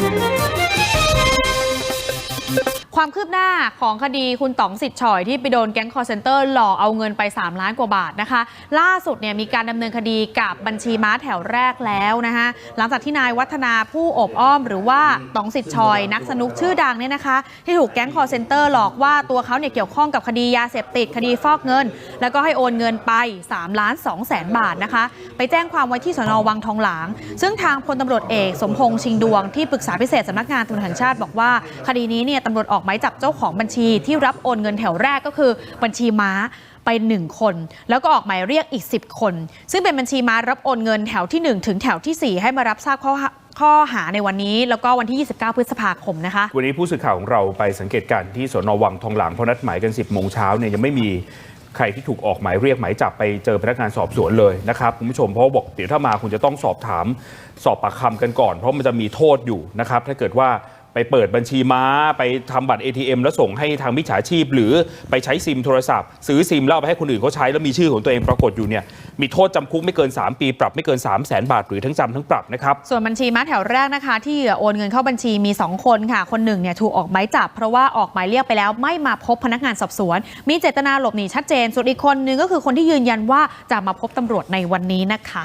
嗯。 ความคืบหน้าของคดีคุณต๋องสิทธิ์ฉอยที่ไปโดนแก๊งคอร์เซนเตอร์หลอกเอาเงินไป 3 ล้านกว่าบาทนะคะ ล่าสุดเนี่ยมีการดำเนินคดีกับบัญชีม้าแถวแรกแล้วนะคะหลังจากที่นายวัฒนาผู้อบอ้อม หรือว่าต๋องสิทธิ์ชอย นักสนุกชื่อดังเนี่ยนะคะ ที่ถูกแก๊งคอร์เซนเตอร์หลอกว่าตัวเขาเนี่ยเกี่ยวข้องกับคดียาเสพติดคดีฟอกเงิน แล้วก็ให้โอนเงินไป3ล้าน2แสนบาทนะคะ ไปแจ้งความไว้ที่สนวังทองหลาง ซึ่งทางพลตำรวจเอกสมพงษ์ชิงดวงที่ปรึกษาพิเศษสำนักงานตำรวจแห่งชาติบอกว่าคดีนี้เนี่ยตำรวจออกหมายจับเจ้าของบัญชีที่รับโอนเงินแถวแรกก็คือบัญชีม้าไป 1 คน แล้วก็ออกหมายเรียกอีก 10 คน ซึ่งเป็นบัญชีม้ารับโอนเงินแถวที่ 1 ถึงแถวทีสี่4 ให้มารับทราบข้อข้อหาในวันนี้แล้วก็วันที่ 29 พฤษภาคมนะคะ วันนี้ผู้สื่อข่าวของเราไปสังเกตการณ์ที่สนวังทองหลางเพราะนัดหมายกัน 10 โมงเช้าเนี่ยยังไม่มีใครที่ถูกออกหมายเรียกหมายจับไปเจอพนักงานสอบสวนเลยนะครับคุณผู้ชมเพราะบอกเดี๋ยวถ้ามาคุณจะต้องสอบถามสอบปากคำกันก่อน เพราะมันจะมีโทษอยู่นะครับถ้าเกิดว่า ไปเปิดบัญชีม้า ไปทำบัตร ATM แล้วส่งให้ทางมิจฉาชีพ หรือไปใช้ซิมโทรศัพท์ ซื้อซิมแล้วเอาไปให้คนอื่นเขาใช้แล้วมีชื่อของตัวเองปรากฏอยู่เนี่ยมีโทษจำคุกไม่เกิน 3 ปี ปรับไม่เกิน 3 0 0แสนบาท หรือทั้งจำทั้งปรับนะครับส่วนบัญชีม้าแถวแรกนะคะ ที่เหยื่อโอนเงินเข้าบัญชีมี 2 คนค่ะ คนหนึ่งเนี่ยถูกออกหมายจับ เพราะว่าออกหมายเรียกไปแล้วไม่มาพบพนักงานสอบสวน มีเจตนาหลบหนีชัดเจนส่วนอีกคนนึงก็คือคนที่ยืนยันว่าจะมาพบตำรวจในวันนี้นะคะ